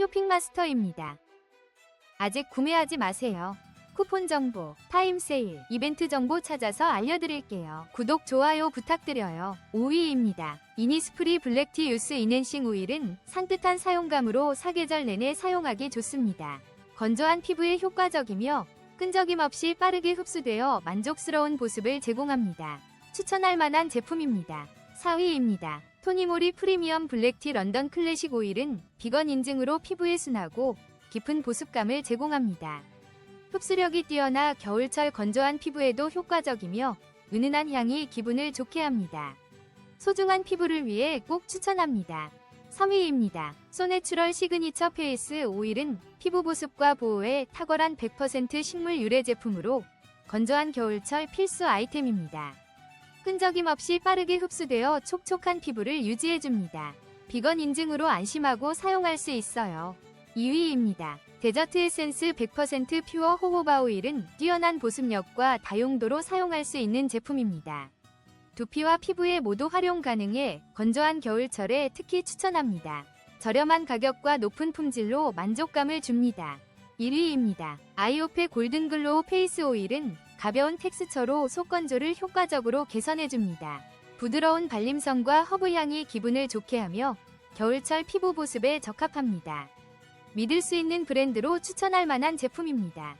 쇼핑마스터입니다. 아직 구매하지 마세요. 쿠폰 정보, 타임 세일, 이벤트 정보 찾아서 알려드릴게요. 구독, 좋아요 부탁드려요. 5위입니다. 이니스프리 블랙티 유스 이넨싱 오일은 산뜻한 사용감으로 사계절 내내 사용하기 좋습니다. 건조한 피부에 효과적이며 끈적임 없이 빠르게 흡수되어 만족스러운 보습을 제공합니다. 추천할 만한 제품입니다. 4위입니다. 토니모리 프리미엄 블랙티 런던 클래식 오일은 비건 인증으로 피부에 순하고 깊은 보습감을 제공합니다. 흡수력이 뛰어나 겨울철 건조한 피부에도 효과적이며 은은한 향이 기분을 좋게 합니다. 소중한 피부를 위해 꼭 추천합니다. 3위입니다. 소내추럴 시그니처 페이스 오일은 피부 보습과 보호에 탁월한 100% 식물 유래 제품으로 건조한 겨울철 필수 아이템입니다. 끈적임 없이 빠르게 흡수되어 촉촉한 피부를 유지해줍니다. 비건 인증으로 안심하고 사용할 수 있어요. 2위입니다. 데저트 에센스 100% 퓨어 호호바 오일은 뛰어난 보습력과 다용도로 사용할 수 있는 제품입니다. 두피와 피부에 모두 활용 가능해 건조한 겨울철에 특히 추천합니다. 저렴한 가격과 높은 품질로 만족감을 줍니다. 1위입니다. 아이오페 골든글로우 페이스 오일은 가벼운 텍스처로 속 건조를 효과적으로 개선해줍니다. 부드러운 발림성과 허브 향이 기분을 좋게 하며 겨울철 피부 보습에 적합합니다. 믿을 수 있는 브랜드로 추천할 만한 제품입니다.